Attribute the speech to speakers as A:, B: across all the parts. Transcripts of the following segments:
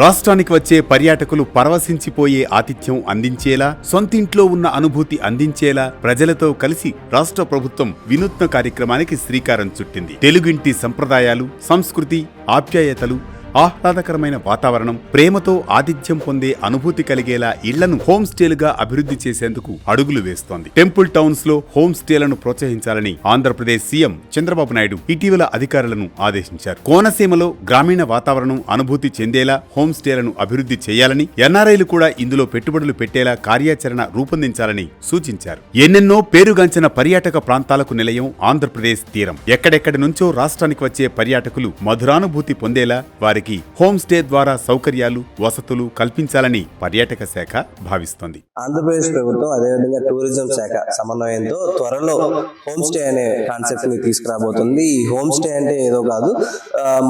A: రాష్ట్రానికి వచ్చే పర్యాటకులు పరవశించిపోయే ఆతిథ్యం అందించేలా సొంతింట్లో ఉన్న అనుభూతి అందించేలా ప్రజలతో కలిసి రాష్ట్ర ప్రభుత్వం వినూత్న కార్యక్రమానికి శ్రీకారం చుట్టింది. తెలుగింటి సంప్రదాయాలు సంస్కృతి ఆప్యాయతలు ఆహ్లాదకరమైన వాతావరణం ప్రేమతో ఆతిథ్యం పొందే అనుభూతి కలిగేలా ఇళ్ళను హోమ్ స్టేలుగా అభివృద్ధి చేసేందుకు అడుగులు వేస్తోంది. టెంపుల్ టౌన్స్లో హోమ్ స్టేలను ప్రోత్సహించాలని ఆంధ్రప్రదేశ్ సీఎం చంద్రబాబు నాయుడు ఇటీవల అధికారులను ఆదేశించారు. కోనసీమలో గ్రామీణ వాతావరణం అనుభూతి చెందేలా హోమ్ స్టేలను అభివృద్ధి చేయాలని ఎన్ఆర్ఐలు కూడా ఇందులో పెట్టుబడులు పెట్టేలా కార్యాచరణ రూపొందించాలని సూచించారు. ఎన్నెన్నో పేరుగాంచిన పర్యాటక ప్రాంతాలకు నిలయం ఆంధ్రప్రదేశ్ తీరం. ఎక్కడెక్కడి నుంచో రాష్ట్రానికి వచ్చే పర్యాటకులు మధురానుభూతి పొందేలా వారికి హోమ్ స్టే ద్వారా సౌకర్యాలు వసతులు కల్పించాలని పర్యాటక శాఖ భావిస్తోంది.
B: ఆంధ్రప్రదేశ్ ప్రభుత్వం అదేవిధంగా టూరిజం శాఖ సమన్వయంతో త్వరలో హోమ్ స్టే అనే కాన్సెప్ట్ని తీసుకురాబోతుంది. ఈ హోమ్ స్టే అంటే ఏదో కాదు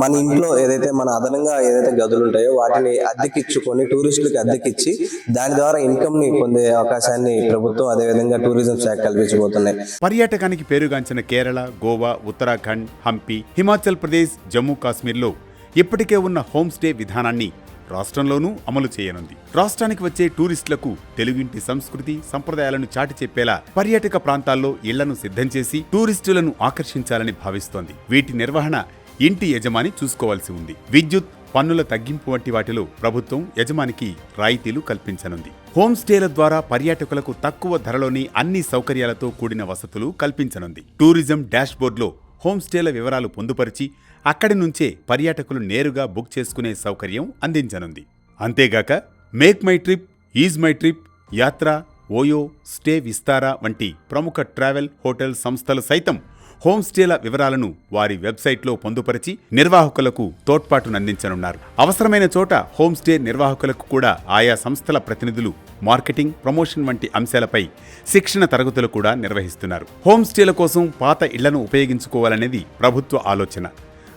B: మన ఇంట్లో ఏదైతే మన అదనంగా ఏదైతే గదులు ఉంటాయో వాటిని అద్దెకిచ్చుకొని టూరిస్టులకి అద్దెకిచ్చి దాని ద్వారా ఇన్కమ్ని పొందే అవకాశాన్ని ప్రభుత్వం అదేవిధంగా టూరిజం శాఖ కల్పించబోతున్నాయి.
A: పర్యాటకానికి పేరుగాంచిన కేరళ గోవా ఉత్తరాఖండ్ హంపి హిమాచల్ ప్రదేశ్ జమ్మూ కాశ్మీర్లో ఇప్పటికే ఉన్న హోమ్ స్టే విధానాన్ని రాష్ట్రంలోనూ అమలు చేయనుంది. రాష్ట్రానికి వచ్చే టూరిస్టులకు తెలుగింటి సంస్కృతి సంప్రదాయాలను చాటి చెప్పేలా పర్యాటక ప్రాంతాల్లో ఇళ్ళను సిద్ధం చేసి టూరిస్టులను ఆకర్షించాలని భావిస్తోంది. వీటి నిర్వహణ ఇంటి యజమాని చూసుకోవాల్సి ఉంది. విద్యుత్ పన్నుల తగ్గింపు వంటి వాటిలో ప్రభుత్వం యజమానికి రాయితీలు కల్పించనుంది. హోమ్ స్టేల ద్వారా పర్యాటకులకు తక్కువ ధరలోని అన్ని సౌకర్యాలతో కూడిన వసతులు కల్పించనుంది. టూరిజం డాష్బోర్డ్లో హోమ్ స్టేల వివరాలు పొందుపరిచి అక్కడి నుంచే పర్యాటకులు నేరుగా బుక్ చేసుకునే సౌకర్యం అందించనుంది. అంతేగాక Make My Trip Ease My Trip Yatra Oyo stay Vistara వంటి ప్రముఖ ట్రావెల్ హోటల్ సంస్థలు సైతం హోమ్ స్టేల వివరాలను వారి వెబ్సైట్లో పొందుపరిచి నిర్వాహకులకు తోడ్పాటునందించనున్నారు. అవసరమైన చోట హోమ్ స్టే నిర్వాహకులకు కూడా ఆయా సంస్థల ప్రతినిధులు మార్కెటింగ్ ప్రమోషన్ వంటి అంశాలపై శిక్షణ తరగతులు కూడా నిర్వహిస్తున్నారు. హోమ్ స్టేల కోసం పాత ఇళ్ళను ఉపయోగించుకోవాలనేది ప్రభుత్వ ఆలోచన.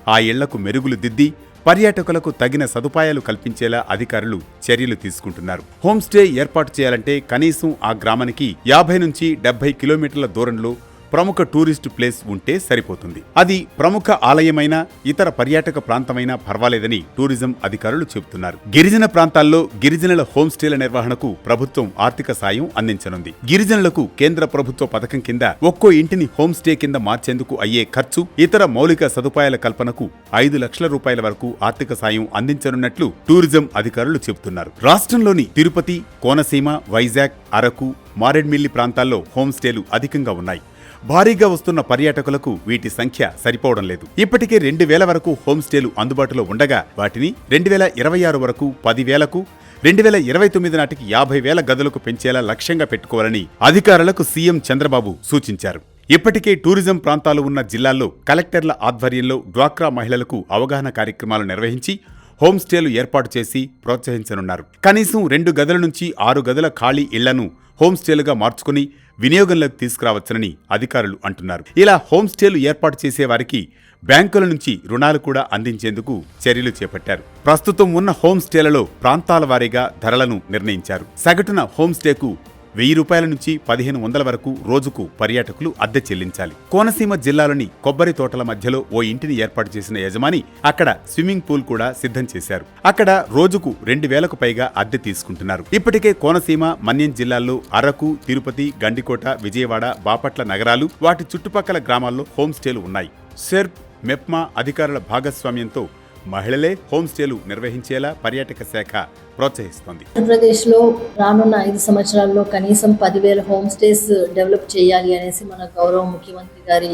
A: ఆ ఇళ్ళకు మెరుగులు దిద్ది పర్యాటకులకు తగిన సదుపాయాలు కల్పించేలా అధికారులు చర్యలు తీసుకుంటున్నారు. హోమ్ స్టే ఏర్పాటు చేయాలంటే కనీసం ఆ గ్రామానికి యాభై నుంచి డెబ్బై కిలోమీటర్ల దూరంలో ప్రముఖ టూరిస్ట్ ప్లేస్ ఉంటే సరిపోతుంది. అది ప్రముఖ ఆలయమైన ఇతర పర్యాటక ప్రాంతమైనా పర్వాలేదని టూరిజం అధికారులు చెబుతున్నారు. గిరిజన ప్రాంతాల్లో గిరిజనుల హోమ్ స్టేల నిర్వహణకు ప్రభుత్వం ఆర్థిక సాయం అందించనుంది. గిరిజనులకు కేంద్ర ప్రభుత్వ పథకం కింద ఒక్కో ఇంటిని హోమ్ స్టే కింద మార్చేందుకు అయ్యే ఖర్చు ఇతర మౌలిక సదుపాయాల కల్పనకు ఐదు లక్షల రూపాయల వరకు ఆర్థిక సాయం అందించనున్నట్లు టూరిజం అధికారులు చెబుతున్నారు. రాష్ట్రంలోని తిరుపతి కోనసీమ వైజాగ్ అరకు మారేడ్మిల్లి ప్రాంతాల్లో హోమ్ స్టేలు అధికంగా ఉన్నాయి. భారీగా వస్తున్న పర్యాటకులకు వీటి సంఖ్య సరిపోవడం లేదు. ఇప్పటికే రెండు వేల వరకు హోమ్ స్టేలు అందుబాటులో ఉండగా వాటిని రెండు వేల ఇరవై ఆరు వరకు పది వేలకు రెండు వేల ఇరవై తొమ్మిది నాటికి యాభై వేల గదులకు పెంచేలా లక్ష్యంగా పెట్టుకోవాలని అధికారులకు సీఎం చంద్రబాబు సూచించారు. ఇప్పటికే టూరిజం ప్రాంతాలు ఉన్న జిల్లాల్లో కలెక్టర్ల ఆధ్వర్యంలో డ్వాక్రా మహిళలకు అవగాహన కార్యక్రమాలు నిర్వహించి హోమ్ స్టేలు ఏర్పాటు చేసి ప్రోత్సహించనున్నారు. కనీసం రెండు గదుల నుంచి ఆరు గదుల ఖాళీ ఇళ్ళను హోమ్ స్టేలుగా మార్చుకుని వినియోగంలోకి తీసుకురావచ్చని అధికారులు అంటున్నారు. ఇలా హోమ్ స్టేలు ఏర్పాటు చేసే వారికి బ్యాంకుల నుంచి రుణాలు కూడా అందించేందుకు చర్యలు చేపట్టారు. ప్రస్తుతం ఉన్న హోమ్ స్టేలలో ప్రాంతాల వారీగా ధరలను నిర్ణయించారు. సగటున హోమ్ స్టేకు వెయ్యి రూపాయల నుంచి పదిహేను వందల వరకు రోజుకు పర్యాటకులు అద్దె చెల్లించాలి. కోనసీమ జిల్లాలోని కొబ్బరి తోటల మధ్యలో ఓ ఇంటిని ఏర్పాటు చేసిన యజమాని అక్కడ స్విమ్మింగ్ పూల్ కూడా సిద్ధం చేశారు. అక్కడ రోజుకు రెండు వేలకు పైగా అద్దె తీసుకుంటున్నారు. ఇప్పటికే కోనసీమ మన్యం జిల్లాల్లో అరకు తిరుపతి గండికోట విజయవాడ బాపట్ల నగరాలు వాటి చుట్టుపక్కల గ్రామాల్లో హోమ్ స్టేలు ఉన్నాయి. సెర్ప్ మెప్మా అధికారుల భాగస్వామ్యంతో మహిళలే హోమ్ స్టేలు నిర్వహించేలా పర్యాటక శాఖ ప్రోత్సహిస్తోంది.
C: ఆంధ్రప్రదేశ్లో రానున్న ఐదు సంవత్సరాల్లో కనీసం పదివేల హోమ్ స్టేస్ డెవలప్ చేయాలి అనేసి మన గౌరవ ముఖ్యమంత్రి గారి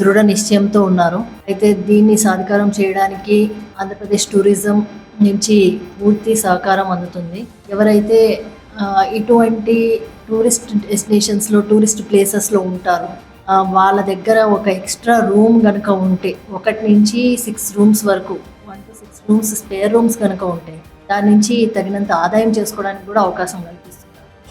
C: దృఢ నిశ్చయంతో ఉన్నారు. అయితే దీన్ని సాధికారం చేయడానికి ఆంధ్రప్రదేశ్ టూరిజం నుంచి పూర్తి సహకారం అందుతుంది. ఎవరైతే ఇటువంటి టూరిస్ట్ డెస్టినేషన్స్లో టూరిస్ట్ ప్లేసెస్లో ఉంటారో వాళ్ళ దగ్గర ఒక ఎక్స్ట్రా రూమ్ కనుక ఉంటే ఒకటి నుంచి సిక్స్ రూమ్స్ వరకు one two six rooms spare rooms కనుక ఉంటే దాని నుంచి తగినంత ఆదాయం చేసుకోవడానికి కూడా అవకాశం కల్పిస్తుంది.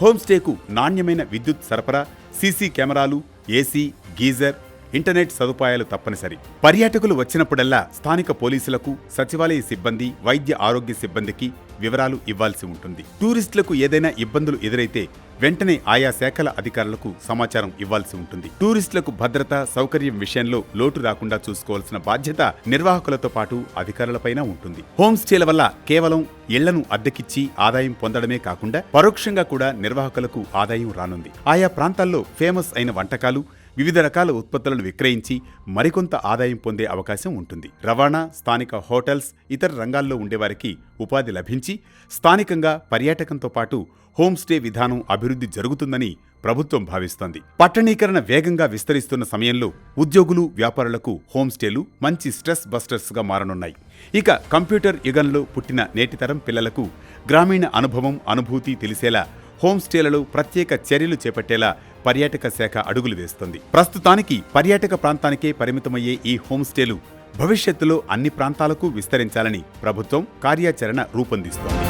A: హోమ్స్టేకు నాణ్యమైన విద్యుత్ సరఫరా సీసీ కెమెరాలు ఏసీ గీజర్ ఇంటర్నెట్ సదుపాయాలు తప్పనిసరి. పర్యాటకులు వచ్చినప్పుడల్లా స్థానిక పోలీసులకు సచివాలయ సిబ్బంది వైద్య ఆరోగ్య సిబ్బందికి వివరాలు ఇవ్వాల్సి ఉంటుంది. టూరిస్టులకు ఏదైనా ఇబ్బందులు ఎదురైతే వెంటనే ఆయా శాఖల అధికారులకు సమాచారం ఇవ్వాల్సి ఉంటుంది. టూరిస్టులకు భద్రత సౌకర్యం విషయంలో లోటు రాకుండా చూసుకోవాల్సిన బాధ్యత నిర్వాహకులతో పాటు అధికారులపైన ఉంటుంది. హోమ్ స్టేల వల్ల కేవలం ఇళ్ళను అద్దెకిచ్చి ఆదాయం పొందడమే కాకుండా పరోక్షంగా కూడా నిర్వాహకులకు ఆదాయం రానుంది. ఆయా ప్రాంతాల్లో ఫేమస్ అయిన వంటకాలు వివిధ రకాల ఉత్పత్తులను విక్రయించి మరికొంత ఆదాయం పొందే అవకాశం ఉంటుంది. రవాణా స్థానిక హోటల్స్ ఇతర రంగాల్లో ఉండేవారికి ఉపాధి లభించి స్థానికంగా పర్యాటకంతో పాటు హోమ్ స్టే విధానం అభివృద్ధి జరుగుతుందని ప్రభుత్వం భావిస్తోంది. పట్టణీకరణ వేగంగా విస్తరిస్తున్న సమయంలో ఉద్యోగులు వ్యాపారులకు హోమ్ స్టేలు మంచి స్ట్రెస్ బస్టర్స్గా మారనున్నాయి. ఇక కంప్యూటర్ యుగంలో పుట్టిన నేటితరం పిల్లలకు గ్రామీణ అనుభవం అనుభూతి తెలిసేలా హోమ్ స్టేలలో ప్రత్యేక చర్యలు చేపట్టేలా పర్యాటక శాఖ అడుగులు వేస్తుంది. ప్రస్తుతానికి పర్యాటక ప్రాంతానికే పరిమితమయ్యే ఈ హోమ్ స్టేలు భవిష్యత్తులో అన్ని ప్రాంతాలకు విస్తరించాలని ప్రభుత్వం కార్యాచరణ రూపొందిస్తోంది.